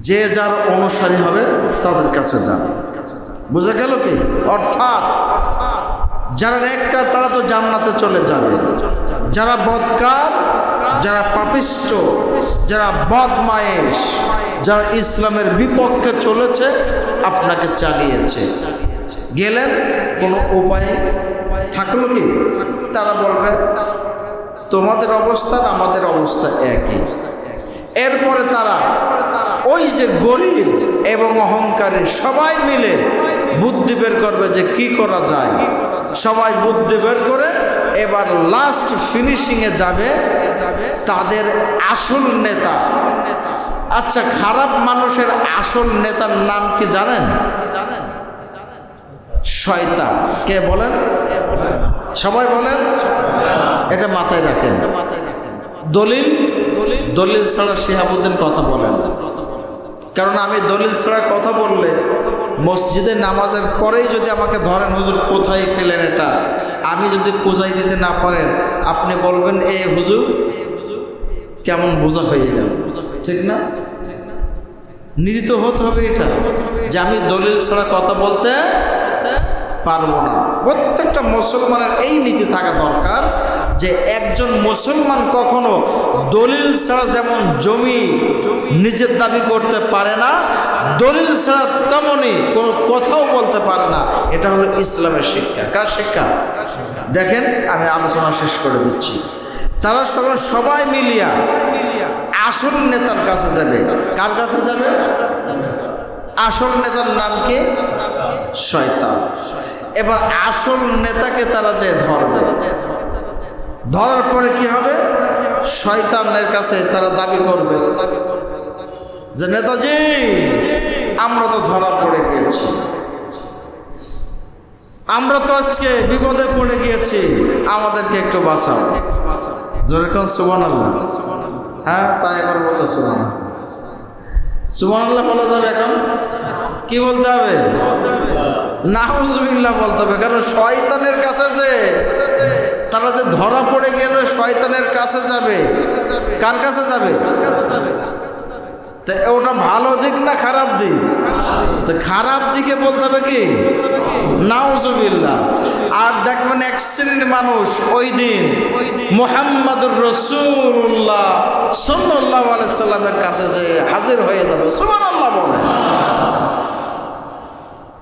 যে যার অনুসারী হবে, তাদের কাছে যাবে। বুঝে গেল কি? অর্থাৎ যারা নেককার তারা তো জান্নাতে চলে যাবে। যারা বদকার, যারা পাপিষ্ট, যারা বদমায়েশ, যারা ইসলামের বিপক্ষে চলেছে, আপনাকে চালিয়েছে। গেলেন, কোনো উপায় থাকল কি? তারা বলবে, তোমাদের অবস্থা আমাদের অবস্থা একই। এরপরে তারা যে গরিব এবং অহংকারী সবাই মিলে বুদ্ধি বের করবে যে কি করা যায়। সবাই বুদ্ধি বের করে এবার লাস্ট ফিনিশিংয়ে যাবে তাদের আসল নেতা। আচ্ছা খারাপ মানুষের আসল নেতার নাম কি জানেন? শয়তান। কে বলেন? সবাই বলেন? এটা মাথায় রাখেন। দলিল? দলিল দলিল ছাড়া শিহাবুদ্দিন কথা বলেন। কারণ আমি দলিল ছাড়া কথা বললে মসজিদে নামাজের পরেই যদি আমাকে ধরেন, হুজুর কোথায় ফেলেন এটা? আমি যদি পূজাই দিতে না পারেন, আপনি বলবেন, এ হুজুর, কেমন বোঝা হয়ে গেল। ঠিক না? তো হতে হবে এটা, যে আমি দলিল ছাড়া কথা বলতে পারব না। প্রত্যেকটা মুসলমানের এই নীতি থাকা দরকার। যে একজন মুসলমান কখনো দলিল ছাড়া যেমন জমি নিজের দাবি করতে পারে না, দলিল ছাড়া তেমনই কোনো কথাও বলতে পারে না। এটা হলো ইসলামের শিক্ষা। কার শিক্ষা? দেখেন, আমি আলোচনা শেষ করে দিচ্ছি। তারা সবাই সবাই মিলিয়া আসল নেতার কাছে যাবে। কার কাছে যাবে? আসল নেতার নাম কি? শয়তান। এবার আসল নেতাকে তারা যে ধরবে? ধরার পরে কি হবে? শয়তানের কাছে তারা দাবি করবে। যে নেতাজি, আমরা তো ধরা পড়ে গিয়েছি। আমরা তো আজকে বিপদে পড়ে গিয়েছি। আমাদেরকে একটু বাঁচাও। যেরকম সুবান আল্লাহ হ্যাঁ তাই এবার বলছে সুবান সুবান আল্লাহ বলা যাবে এখন? কি বলতে হবে? নাহুজবিল্লাহ বলতে হবে, কারণ শয়তানের কাছে যে তারা যে ধরা পড়ে গিয়েছে শয়তানের কাছে যাবে? কার কাছে যাবে? তা ওটা ভালো দিক না খারাপ দিক? তো খারাপ দিকে বলতে হবে কি? নাউজুবিল্লাহ। আর দেখবেন এক শ্রেণির মানুষ ওই দিন মোহাম্মদুর রসুল্লাহ সাল্লাহ সাল্লামের কাছে যে হাজির হয়ে যাবে। সুমান আল্লাহ বলে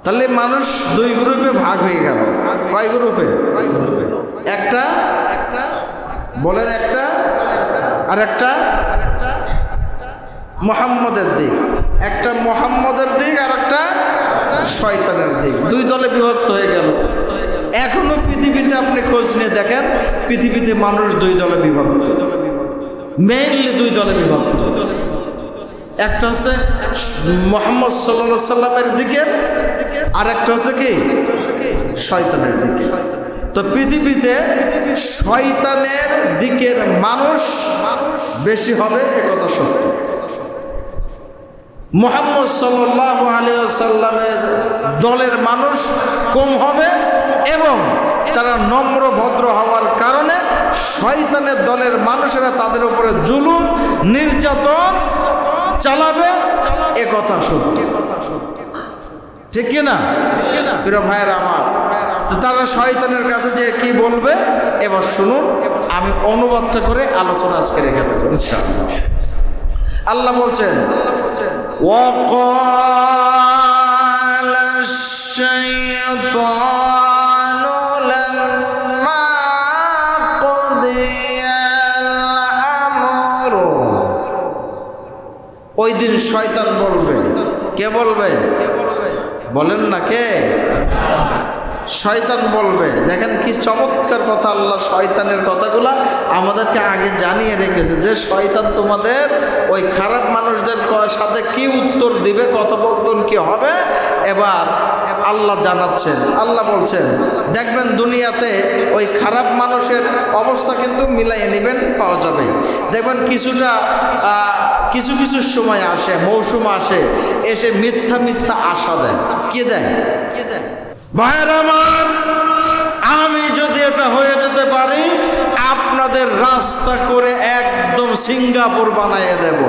তাহলে মানুষ দুই গ্রুপে ভাগ হয়ে গেল। কয় গ্রুপে কয় গ্রুপে? একটা একটা, বলেন একটা, আর একটা, মোহাম্মদের দিক। একটা মোহাম্মদের দিক আর একটা শয়তানের দিক। দুই দলে বিভক্ত হয়ে গেল। এখনও পৃথিবীতে আপনি খোঁজ নিয়ে দেখেন, পৃথিবীতে মানুষ দুই দলে বিভক্ত। মেইনলি দুই দলে বিভক্ত। দুই দলে একটা হচ্ছে মোহাম্মদ সাল্লা সাল্লামের দিকে আর একটা হচ্ছে কি? শয়তানের দিকে তো পৃথিবীতে শয়তানের দিকের মানুষ বেশি হবে একথা সত্য মোহাম্মদ সাল্লাহ আলিয়াল্লামের দলের মানুষ কম হবে এবং তারা নম্র, ভদ্র হওয়ার কারণে শয়তানের দলের মানুষেরা তাদের উপরে জুলুম, নির্যাতন চালাবে, এ কথা সত্য ঠিক কিনা প্রিয় ভাইয়ের আমার তো তারা শয়তানের কাছে যে কি বলবে এবার শুনুন আমি অনুবাদটা করে আলোচনা আজকে রেখে দেবো ইনশাআল্লাহ আল্লাহ বলছেন আল্লাহ বলছেন وقال الشيطان لما قضي الأمر ওই দিন শয়তান বলবে কে বলবে কে বলবে বলেন না কে? শয়তান বলবে, দেখেন কি চমৎকার কথা আল্লাহ শয়তানের কথাগুলা আমাদেরকে আগে জানিয়ে রেখেছে যে শয়তান তোমাদের ওই খারাপ মানুষদের সাথে কি উত্তর দিবে, কথোপকথন কি হবে? এবার আল্লাহ জানাচ্ছেন, আল্লাহ বলছেন, দেখবেন দুনিয়াতে ওই খারাপ মানুষের অবস্থা কিন্তু মিলাইয়ে নেবেন, পাওয়া যাবে। দেখবেন কিছুটা কিছু কিছু সময় আসে, মৌসুম আসে, এসে মিথ্যা মিথ্যা আশা দেয়। কে দেয়? কে দেয়? ভাইয়ের আমার, আমি যদি এটা হয়ে যেতে পারি, আপনাদের রাস্তা করে একদম সিঙ্গাপুর বানাইয়ে দেব।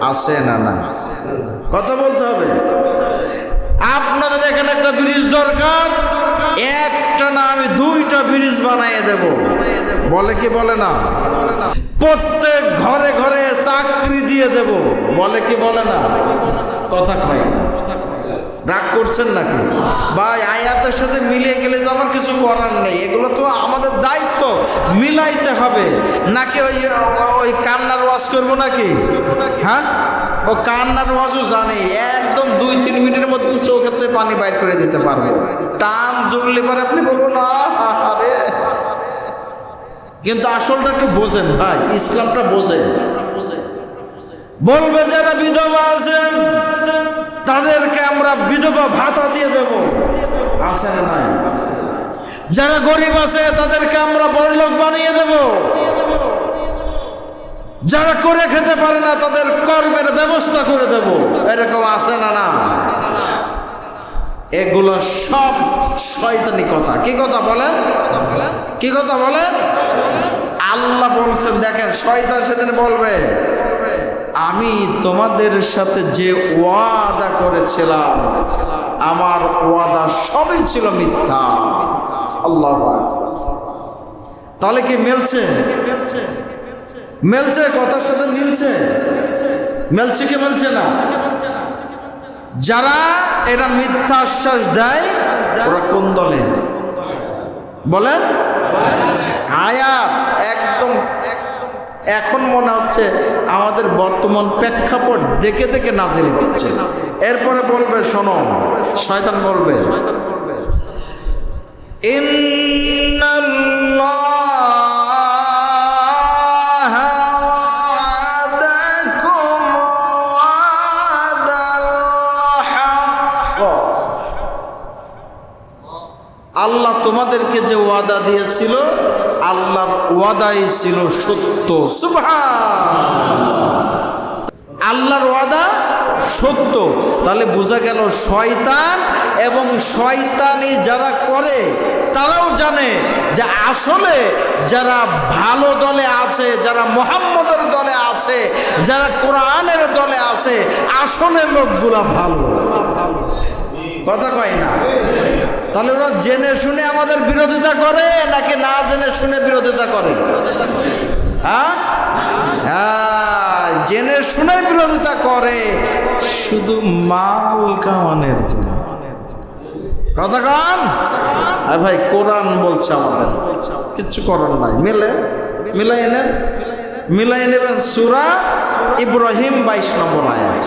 আছে না না কথা বলতে হবে? আপনাদের এখানে একটা ব্রিজ দরকার। একটা না, আমি দুইটা ব্রিজ বানিয়ে দেব। বলে কি বলে না? প্রত্যেক ঘরে ঘরে চাকরি দিয়ে দেব। বলে কি বলে না? কথা কয় না। রাগ করছেন নাকি? ভাই, আয়াতের সাথে মিলিয়ে গেলে তো আমার কিছু করার নেই। এগুলো তো আমাদের দায়িত্ব, মিলাইতে হবে। নাকি ওই ওই কান্নার ওয়াজ করব নাকি? হ্যাঁ? ও কান্নার ওয়াজও জানে, একদম দুই, তিন মিনিটের মধ্যে চোখেতে পানি বাইর করে দিতে পারবে। টান জুড়লে পরে, আপনি বলব না আরে। কিন্তু আসলটা একটু বোঝেন, ভাই, ইসলামটা বোঝেন। বলবে যারা বিধবা আছে তাদেরকে আমরা বিধবা ভাতা দিয়ে দেব। আছে না নাই? যারা গরিব আছে তাদেরকে আমরা বড়লোক বানিয়ে দেব। যারা করে খেতে পারে না তাদের কর্মের ব্যবস্থা করে দেব। এরকম আছে না না এগুলো সব শয়তানি কথা। কি কথা বলেন কি কথা বলেন কি কথা বলেন আল্লাহ বলছেন দেখেন শয়তান সেদিন বলবে আমি তোমাদের সাথে যে ওয়াদা করেছিলাম, আমার ওয়াদা সবই ছিল মিথ্যা। আল্লাহ তাহলে কি মিলছে? মেলছে, কথার সাথে মিলছে? মেলছে কি মেলছে না? যারা এরা মিথ্যা আশ্বাস দেয়, ওরা কোন দলে বলেন? আয়াত একদম এখন মনে হচ্ছে আমাদের বর্তমান প্রেক্ষাপট দেখে দেখে নাজিল হচ্ছে এরপরে বলবে, শোনো, শয়তান বলবে শয়তান আল্লাহ তোমাদেরকে যে ওয়াদা দিয়েছিল ওয়াদাই ছিল সত্য। আল্লাহর ওয়াদা সত্য। তাহলে বোঝা গেল শয়তান এবং শয়তানি যারা করে, তারাও জানে যে আসলে যারা ভালো দলে আছে, যারা মোহাম্মদের দলে আছে, যারা কোরআনের দলে আছে, আসলে লোকগুলা ভালো। কথা কয় না? তাহলে ওরা জেনে শুনে আমাদের বিরোধিতা করে নাকি না জেনে শুনে বিরোধিতা করে? হ্যাঁ? হ্যাঁ, জেনে শুনে বিরোধিতা করে। শুধু মাল কামানের কথা কন? আর ভাই কোরআন বলছে আমাদের। কিচ্ছু করার নাই। মিলে? মিলাই নেন মিলাই নেবেন সুরা ইব্রাহিম বাইশ নম্বর আয়াত।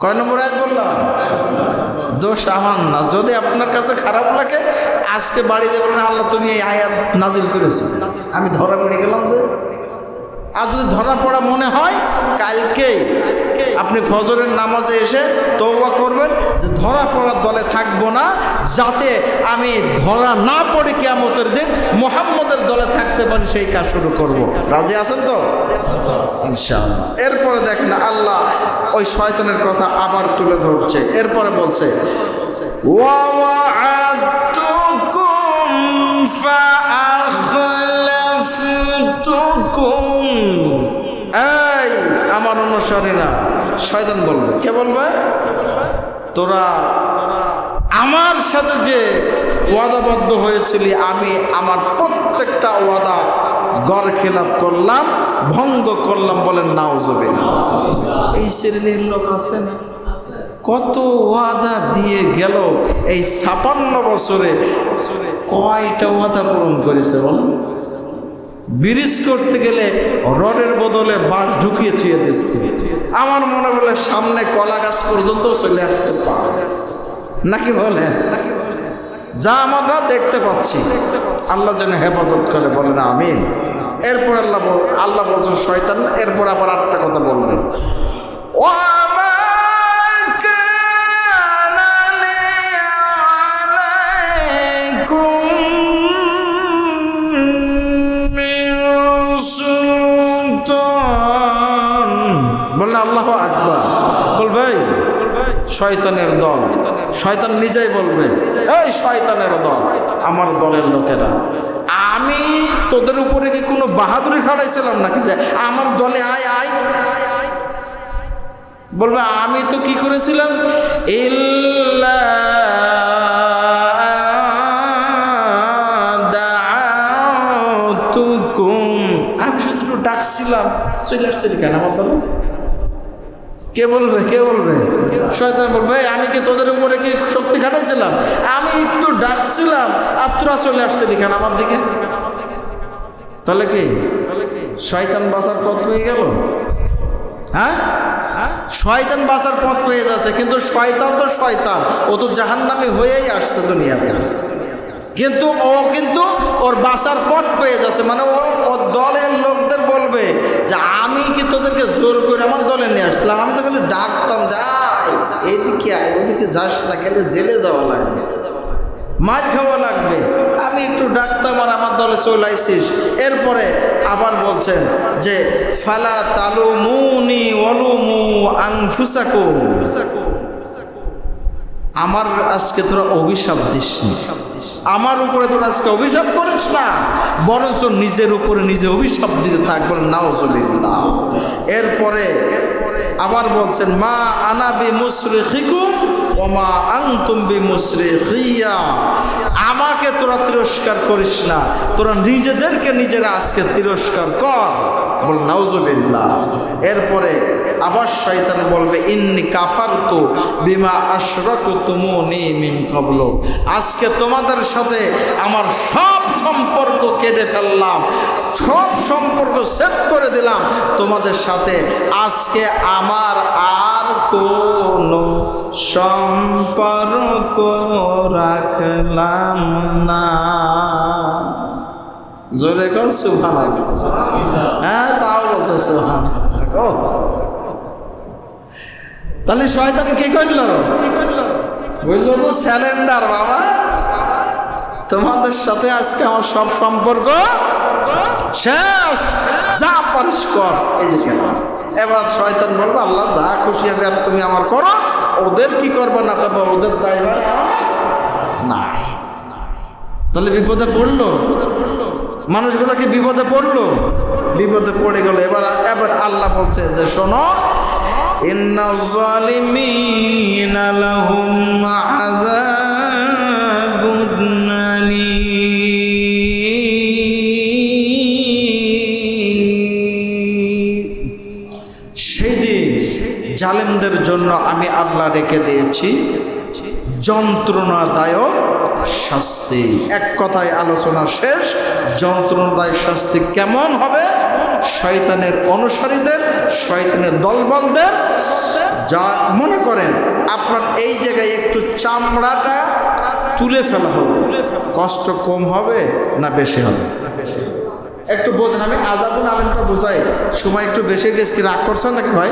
কয় নম্বর আয়াত বললাম? দোষ আমার না। যদি আপনার কাছে খারাপ লাগে, আজকে বাড়ি যাব না, আল্লাহ তুমি এই আয়াত নাজিল করেছ। আমি ধরা পড়ে গেলাম যে। আর যদি ধরা পড়া মনে হয় কালকে আপনি ফজরের নামাজে এসে তৌবা করবেন যে ধরা পড়ার দলে থাকবো না যাতে আমি ধরা না পড়ে কেমতের দিন মোহাম্মদের দলে থাকতে পারি সেই কাজ শুরু করব রাজি আছেন তো ইনশাআল্লাহ এরপরে দেখেন আল্লাহ ওই শয়তানের কথা আবার তুলে ধরছে এরপরে বলছে ووعدتكم فأخلفتكم এই আমার অনুসারীরা শয়তান বলবে। কে বলবে? তোরা তোরা আমার সাথে যে ওয়াদাবদ্ধ হয়েছিলি, আমি আমার প্রত্যেকটা ওয়াদা গড় খেলাপ করলাম, ভঙ্গ করলাম বলেন নাওজবে এই শ্রেণির লোক আছে না? কত ওয়াদা দিয়ে গেল এই ছাপান্ন বছরে? কয়টা ওয়াদা পূরণ করেছে বলুন? ব্রিজ করতে গেলে রডের বদলে বাঁশ লুকিয়ে থুয়ে দিচ্ছে। আমার মনে বলে সামনে কলা গাছ পর্যন্ত চলে আসতে পারে। নাকি বলেন? নাকি বলেন যা আমরা দেখতে পাচ্ছি। আল্লাহ যেন হেফাজত করে বলেন, আমিন। এরপর আল্লাহ আল্লাহ বলছেন, শয়তান, এরপর আবার আটটা কথা বললেন ও Oh বললেন আল্লাহ আকবার। বল ভাই শয়তানের দল, শয়তান নিজেই বলবে, এই, শয়তানের দল, আমার দলের লোকেরা। আমি তোদের উপরে কি কোনো বাহাদুরি খাটাইছিলাম নাকি যে আমার দলে আয় আয় আয় আয় বলবে, আমি তো কি করেছিলাম? ইল্লা ডাকছিলাম। চলে আসছে কেন আমার দলে কে বলবে কে বলবে? শয়তান বলবে "এই, আমি কি তোদের উপরে কি শক্তি খাটাইছিলাম? আমি একটু ডাকছিলাম আর তোরা চলে আসছে কেন আমার দিকে। তাহলে কি? তাহলে কি শয়তান বাসার পথ পেয়ে গেল? হ্যাঁ? হ্যাঁ? শয়তান বাসার পথ পেয়ে যাচ্ছে কিন্তু শয়তান তো শয়তান। ও তো জাহান্নামি হয়েই আসছে দুনিয়াতে। কিন্তু ও কিন্তু ওর বাসার পথ পেয়ে যাচ্ছে মানে ও ওর দলের লোকদের বলবে যে আমি কি জোর করে আমার দলে নিয়ে আসলাম। আমি তো খালি ডাকতাম যাই এইদিকে আয়, ওদিকে যাস না গেলে জেলে যাওয়া লাগবে। মার খাওয়া লাগবে। আমি একটু ডাকতাম আর আমার দলে চলে আইসিস। এরপরে আবার বলছেন যে, ফালা তালু মুনি অলুমু আংফুসাকু আমার আজকে তোরা অভিশাপ দিস। আমার উপরে তোরা আজকে অভিশাপ করিস না, বরঞ্চ নিজের উপরে নিজে অভিশাপ দিতে থাকব নাও এরপরে আবার বলছেন, মা আনাবি মুসরে খিকুম ওমা আংতুম বি মুসরি খিয়া আমাকে তোরা তিরস্কার করিস না। তোরা নিজেদেরকে নিজেরা আজকে তিরস্কার কর। বল এরপরে আবার শয়তান বলবে, ইন্নি কাফার তো বিমা আশরক তুমুনি মিন কবল আজকে তোমাদের সাথে আমার সব সম্পর্ক কেটে ফেললাম। সব সম্পর্ক সেট করে দিলাম। তোমাদের সাথে আজকে আমার আর কোনো সম্পর্ক রাখলাম না। জোরে কর সুভান হ্যাঁ তাও বলছে সুভান ও তাহলে শয়তান কি করল? কি করল? বলল তো স্যালেন্ডার বাবা। তোমাদের সাথে আজকে আমার সব সম্পর্ক শেষ। যা পারিস কর। এই যে এবার শয়তান বলব আল্লাহ, যা খুশি হবে আর তুমি আমার করো। ওদের কি করবে না করবে? ওদের দায়ভার না তাহলে বিপদে পড়ল? মানুষগুলো কি বিপদে পড়ল? বিপদে পড়ে গেল। এবার এবার আল্লাহ বলছে যে, শোনো ইন্না জালিমিনা লাহুম জালেমদের জন্য আমি আল্লাহ রেখে দিয়েছি। যন্ত্রণাদায়ক শাস্তি। এক কথায় আলোচনা শেষ। যন্ত্রণাদায়ক শাস্তি কেমন হবে? শয়তানের অনুসারীদের, শয়তানের দলবলদের। যা মনে করেন, আপনার এই জায়গায় একটু চামড়াটা তুলে ফেলা হবে। কষ্ট কম হবে না বেশি হবে? একটু বোঝেন, আমি আজাবুল আলমটা বোঝাই। সময় একটু বেশি গেছে, কি রাগ করছেন নাকি ভাই?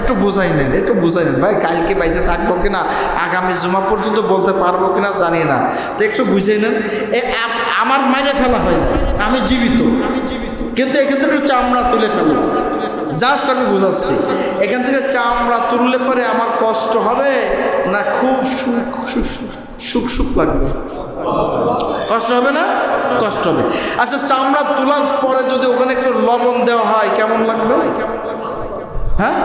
একটু বোঝাই নেন, একটু বোঝাই নেন। ভাই, কালকে বাইসে থাকব কিনা, আগামী জমা পর্যন্ত বলতে পারব কিনা জানি না। তো একটু বুঝাই নেন, এ আমার মাঝে ফেলা হয় আমি জীবিত আমি জীবিত। কিন্তু এখান থেকে একটু চামড়া তুলে ফেলো। জাস্ট আমি বুঝাচ্ছি, এখান থেকে চামড়া তুললে পরে আমার কষ্ট হবে না খুব সুখ সুখ সুখ লাগবে? কষ্ট হবে না? কষ্ট হবে। আচ্ছা চামড়া তোলার পরে যদি ওখানে একটু লবণ দেওয়া হয় কেমন লাগবে? হ্যাঁ?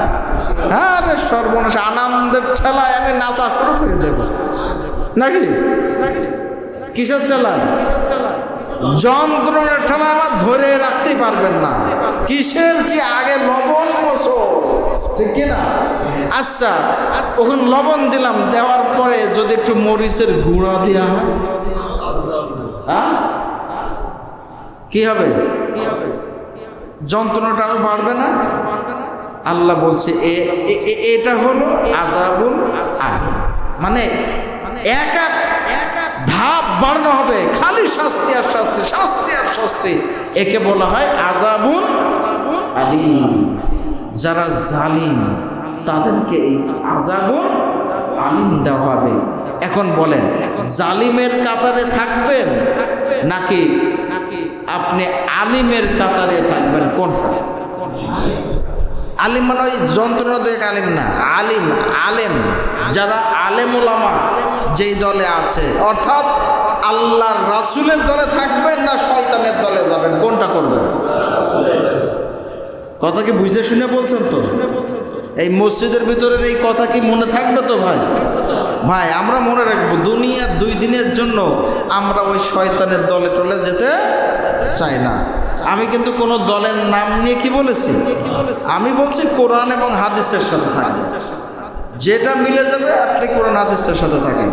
হ্যাঁ রে সর্বনাশ আনন্দের ঠেলায় আমি নাচা শুরু করে দেব। নাকি? নাকি কিসের ঠেলায় কিসের ঠেলায় যন্ত্রণের ঠেলা আমার ধরে রাখতেই পারবেন না। কিসের কি আগে লবণ মশো ঠিক কি না? আচ্ছা ওখানে লবণ দিলাম দেওয়ার পরে যদি একটু মরিচের গুঁড়া দেওয়া হয়? হ্যাঁ কি হবে? কি হবে যন্ত্রণাটা আরও বাড়বে না? আল্লাহ বলছে এটা হলো আজাবুল আগে মানে এক এক ধাপ বাড়ানো হবে। খালি শাস্তি আর শাস্তি শাস্তি আর শাস্তি। একে বলা হয় আজাবুল আলিম যারা জালিম, তাদেরকে এই আজাবুল আলিম দেওয়া হবে। এখন বলেন, জালিমের কাতারে থাকবেন নাকি আপনি আলিমের কাতারে থাকবেন? কোনটা? আলিম মানে ওই যন্ত্রণাদায়ক আলিম না, আলিম, আলেম। যারা আলেম ওলামা যেই দলে আছে, অর্থাৎ আল্লাহর রাসুলের দলে থাকবেন না শয়তানের দলে যাবেন? কোনটা করবেন? কথা কি বুঝতে শুনে বলছেন তো? এই মসজিদের ভিতরের এই কথা কি মনে থাকবে তো ভাই? ভাই, আমরা মনে রাখব দুনিয়ার দুই দিনের জন্য আমরা ওই শয়তানের দলে টলে যেতে চাই না। আমি কিন্তু কোনো দলের নাম নিয়ে কি বলেছি? আমি বলছি কোরআন এবং হাদিসের সাথে থাকি। যেটা মিলে যাবে, আপনি কোরআন হাদিসের সাথে থাকেন।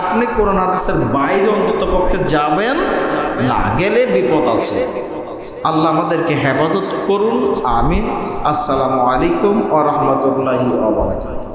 আপনি কোরআন হাদিসের বাইরে অন্তত পক্ষে যাবেন না, গেলে বিপদ আছে। আল্লাহ আমাদেরকে হেফাজত করুন, আমিন। আসসালামু আলাইকুম ও রহমতুল্লাহি